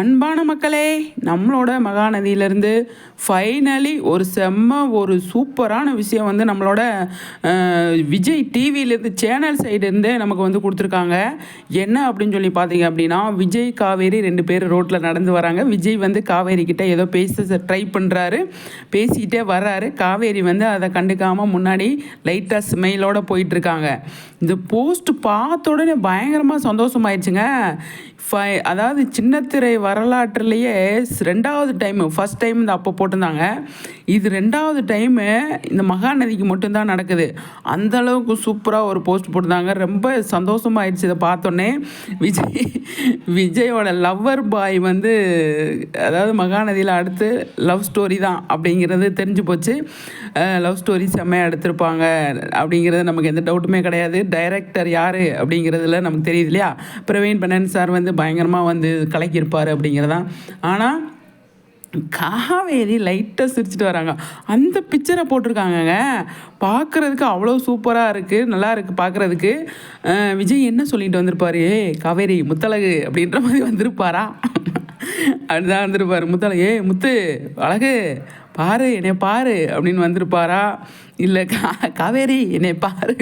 அன்பான மக்களே நம்மளோட மகாநதியிலேருந்து ஃபைனலி ஒரு செம்ம ஒரு சூப்பரான விஷயம் வந்து நம்மளோட விஜய் டிவியிலேருந்து சேனல் சைடுலேருந்தே நமக்கு வந்து கொடுத்துருக்காங்க. என்ன அப்படின்னு சொல்லி பார்த்தீங்க அப்படின்னா விஜய் காவேரி ரெண்டு பேர் ரோட்டில் நடந்து வராங்க. விஜய் வந்து காவேரி கிட்டே ஏதோ பேச ட்ரை பண்ணுறாரு பேசிக்கிட்டே வர்றாரு காவேரி வந்து அதை கண்டுக்காமல் முன்னாடி லைட்டாக ஸ்மெயிலோடு போயிட்டுருக்காங்க. இந்த போஸ்ட் பார்த்த உடனே பயங்கரமாக சந்தோஷமாயிடுச்சுங்க ஃபை அதாவது சின்னத்திரை வரலாற்றுலேயே ரெண்டாவது டைமு ஃபஸ்ட் டைம் இந்த அப்போ போட்டிருந்தாங்க. இது ரெண்டாவது டைமு இந்த மகாநதிக்கு மட்டும்தான் நடக்குது. அந்த அளவுக்கு சூப்பராக ஒரு போஸ்ட் போட்டிருந்தாங்க. ரொம்ப சந்தோஷமாயிடுச்சு இதை பார்த்தோன்னே. விஜய் விஜயோட லவ்வர் பாய் வந்து அதாவது மகாநதியில் அடுத்து லவ் ஸ்டோரி தான் அப்படிங்கிறது தெரிஞ்சு போச்சு. லவ் ஸ்டோரி செம்மையாக எடுத்திருப்பாங்க அப்படிங்கிறது நமக்கு எந்த டவுட்டுமே கிடையாது. டைரக்டர் யார் அப்படிங்கிறதுல நமக்கு தெரியுது இல்லையா? பிரவீன் பண்ணன் சார் வந்து பயங்கரமாக வந்து கலக்கியிருப்பார். அப்படிங்கிறதான் ஆனால் காவேரி லைட்டாக சிரிச்சிட்டு வராங்க. அந்த பிக்சரை போட்டிருக்காங்கங்க. பார்க்குறதுக்கு அவ்வளோ சூப்பராக இருக்குது நல்லா இருக்குது பார்க்குறதுக்கு. விஜய் என்ன சொல்லிட்டு வந்திருப்பாரு? ஏய் காவேரி முத்தழகு அப்படின்ற மாதிரி வந்திருப்பாரா? அப்படிதான் வந்திருப்பார். முத்தழகு ஏய் முத்து அழகு பாரு என்னை பாரு அப்படின்னு வந்திருப்பாரா? இல்லை கா காவேரி என்னை பாரு.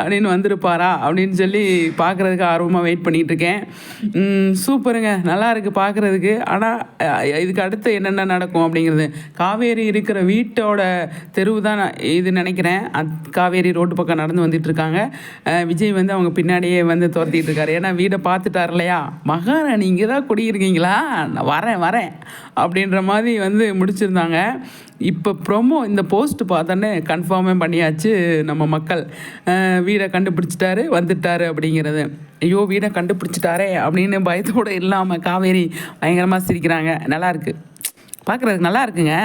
அப்படின்னு வந்திருப்பாரா அப்படின்னு சொல்லி பார்க்குறதுக்கு ஆர்வமாக வெயிட் பண்ணிகிட்ருக்கேன் சூப்பருங்க. நல்லா இருக்குது பார்க்குறதுக்கு. ஆனால் இதுக்கு அடுத்து என்னென்ன நடக்கும் அப்படிங்கிறது. காவேரி இருக்கிற வீட்டோட தெருவு தான் நான் இது நினைக்கிறேன். அத் காவேரி ரோட்டு பக்கம் நடந்து வந்துட்டுருக்காங்க. விஜய் வந்து அவங்க பின்னாடியே வந்து துரத்திட்டு இருக்காரு ஏன்னா வீடை பார்த்துட்டார் இல்லையா? மகாராணி இங்கே தான் குடியிருக்கீங்களா? நான் வரேன் வரேன். அப்படின்ற மாதிரி வந்து முடிச்சிருந்தாங்க. இப்போ ப்ரொமோ இந்த போஸ்ட் பார்த்தோன்னே கன்ஃபார்மே பண்ணியாச்சு நம்ம மக்கள். வீடை கண்டுபிடிச்சிட்டாரு வந்துட்டாரு அப்படிங்கிறது. ஐயோ வீடை கண்டுபிடிச்சிட்டாரே அப்படின்னு பயத்தோடு இல்லாமல் காவேரி பயங்கரமாக சிரிக்கிறாங்க. நல்லாயிருக்கு பார்க்குறதுக்கு நல்லா இருக்குங்க.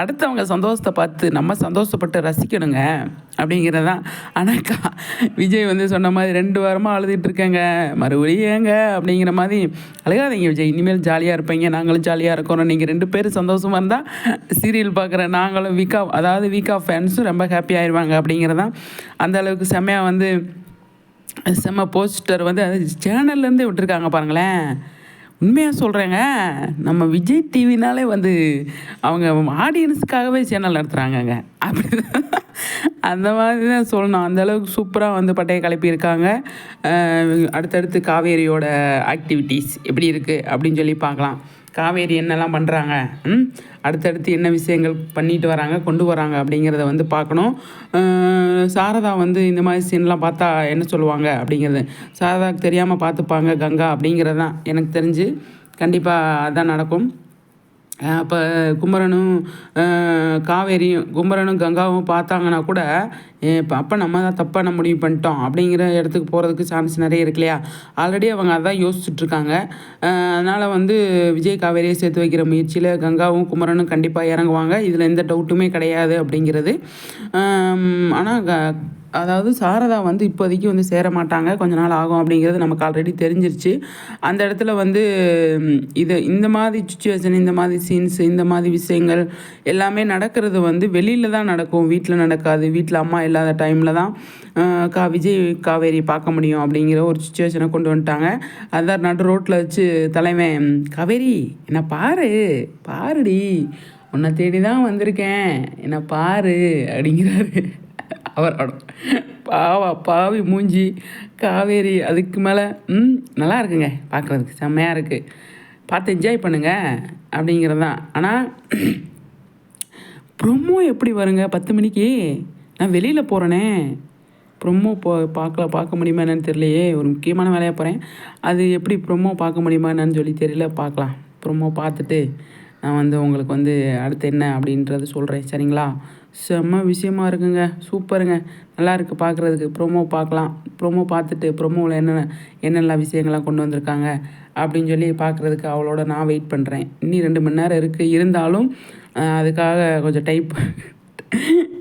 அடுத்தவங்க சந்தோஷத்தை பார்த்து நம்ம சந்தோஷப்பட்டு ரசிக்கணுங்க அப்படிங்கிறதான் ஆனால் கா விஜய் வந்து சொன்ன மாதிரி ரெண்டு வாரமாக அழுதுட்டு இருக்கேங்க. மறுபடியும் ஏங்க? அப்படிங்கிற மாதிரி. அழுகாதீங்க விஜய். இனிமேல் ஜாலியாக இருப்பீங்க. நாங்களும் ஜாலியாக இருக்கிறோம் நீங்கள் ரெண்டு பேரும் சந்தோஷமாக இருந்தால் சீரியல் பார்க்குற நாங்களும் வீக்கா அதாவது வீக்கா ஃபேன்ஸும் ரொம்ப ஹாப்பி ஆயிடுவாங்க அப்படிங்கிறதான் அந்த அளவுக்கு செம்மையாக வந்து செம்ம போஸ்டர் வந்து அது சேனல்லேருந்தே விட்டுருக்காங்க பாருங்களேன். உண்மையாக சொல்கிறேங்க நம்ம விஜய் டிவினாலே வந்து அவங்க ஆடியன்ஸுக்காகவே சேனல் நடத்துகிறாங்கங்க அப்படி அந்த மாதிரி தான் சொல்லணும். அந்த அளவுக்கு சூப்பராக வந்து பட்டையை கிளப்பியிருக்காங்க அடுத்தடுத்து காவேரியோட ஆக்டிவிட்டீஸ் எப்படி இருக்குது அப்படின்னு சொல்லி பார்க்கலாம். காவேரி என்னெல்லாம் பண்ணுறாங்க அடுத்தடுத்து என்ன விஷயங்கள் பண்ணிட்டு வராங்க கொண்டு வராங்க அப்படிங்கிறத வந்து பார்க்கணும். சாரதா வந்து இந்த மாதிரி சீன்லாம் பார்த்தா என்ன சொல்லுவாங்க அப்படிங்கிறது. சாரதாவுக்கு தெரியாமல் பார்த்துப்பாங்க கங்கா அப்படிங்கிறது தான் எனக்கு தெரிஞ்சு. கண்டிப்பாக அதான் நடக்கும். அப்போ குமரனும் காவேரியும் குமரனும் கங்காவும் பார்த்தாங்கன்னா கூட இப்போ அப்போ நம்ம தான் தப்பான முடிவு பண்ணிட்டோம் அப்படிங்கிற இடத்துக்கு போகிறதுக்கு சான்ஸ் நிறைய இருக்கு இல்லையா? ஆல்ரெடி அவங்க அதான் யோசிச்சுட்ருக்காங்க அதனால் வந்து விஜய் காவேரியை சேர்த்து வைக்கிற முயற்சியில் கங்காவும் குமரனும் கண்டிப்பாக இறங்குவாங்க. இதில் எந்த டவுட்டுமே கிடையாது அப்படிங்கிறது. ஆனால் க அதாவது சாரதா வந்து இப்போதைக்கு வந்து சேர மாட்டாங்க கொஞ்ச நாள் ஆகும் அப்படிங்கிறது நமக்கு ஆல்ரெடி தெரிஞ்சிருச்சு. அந்த இடத்துல வந்து இது இந்த மாதிரி சுச்சுவேஷன் இந்த மாதிரி சீன்ஸ் இந்த மாதிரி விஷயங்கள் எல்லாமே நடக்கிறது வந்து வெளியில் தான் நடக்கும். வீட்டில் நடக்காது. வீட்டில் அம்மா இல்லாத டைமில் தான் கா விஜய் காவேரி பார்க்க முடியும் அப்படிங்கிற ஒரு சுச்சுவேஷனை கொண்டு வந்துட்டாங்க. அதான் நடு ரோட்டில் வச்சு தலைவன் காவேரி என்ன பாரு பாருடி. உன்னை தேடி தான் வந்திருக்கேன். என்ன பாரு. அப்படிங்கிறாரு. அவரோட பாவா பாவி மூஞ்சி காவேரி அதுக்கு மேலே ம் நல்லா இருக்குங்க பார்க்குறதுக்கு செம்மையாக இருக்குது பார்த்து என்ஜாய் பண்ணுங்க அப்படிங்கிறது தான் ஆனால் ப்ரொமோ எப்படி வருங்க பத்து மணிக்கு? நான் வெளியில் போகிறேனே ப்ரொமோ போ பார்க்கல பார்க்க முடியுமா என்னன்னு தெரியலையே ஒரு முக்கியமான வேலையாக போகிறேன் அது எப்படி ப்ரொமோ பார்க்க முடியுமா என்னன்னு சொல்லி தெரியல பார்க்கலாம். ப்ரொமோ பார்த்துட்டு நான் வந்து உங்களுக்கு வந்து அடுத்து என்ன அப்படின்றது சொல்கிறேன் சரிங்களா? செம்ம விஷயமா இருக்குங்க. சூப்பருங்க. நல்லா இருக்குது பார்க்குறதுக்கு ப்ரோமோ பார்க்கலாம் ப்ரோமோ பார்த்துட்டு ப்ரோமோவில் என்னென்ன என்னென்ன விஷயங்கள்லாம் கொண்டு வந்திருக்காங்க அப்படின்னு சொல்லி பார்க்குறதுக்கு அவளோட நான் வெயிட் பண்ணுறேன் இன்னும் ரெண்டு மணி நேரம் இருக்குது இருந்தாலும் அதுக்காக கொஞ்சம் டைப்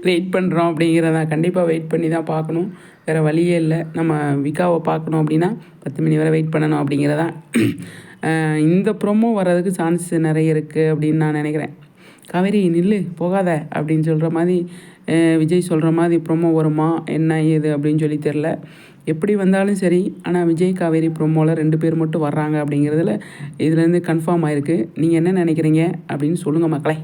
வெயிட் பண்ணுறோம் அப்படிங்கிறத கண்டிப்பாக வெயிட் பண்ணி தான் பார்க்கணும். வேறு வழியே இல்லை. நம்ம விகாவை பார்க்கணும் அப்படின்னா பத்து மணி வரை வெயிட் பண்ணணும் அப்படிங்கிறதான் இந்த ப்ரோமோ வர்றதுக்கு சான்ஸ் நிறைய இருக்குது அப்படின்னு நான் நினைக்கிறேன். காவேரி நில்லு போகாத அப்படின்னு சொல்கிற மாதிரி விஜய் சொல்கிற மாதிரி ப்ரொமோ வருமா? என்ன ஏது அப்படின்னு சொல்லி தெரில எப்படி வந்தாலும் சரி ஆனால் விஜய் காவேரி ப்ரோமோவில் ரெண்டு பேர் மட்டும் வர்றாங்க அப்படிங்கிறதுல இதுலேருந்து கன்ஃபார்ம் ஆயிருக்கு. நீங்கள் என்ன நினைக்கிறீங்க அப்படின்னு சொல்லுங்கள் மக்களே.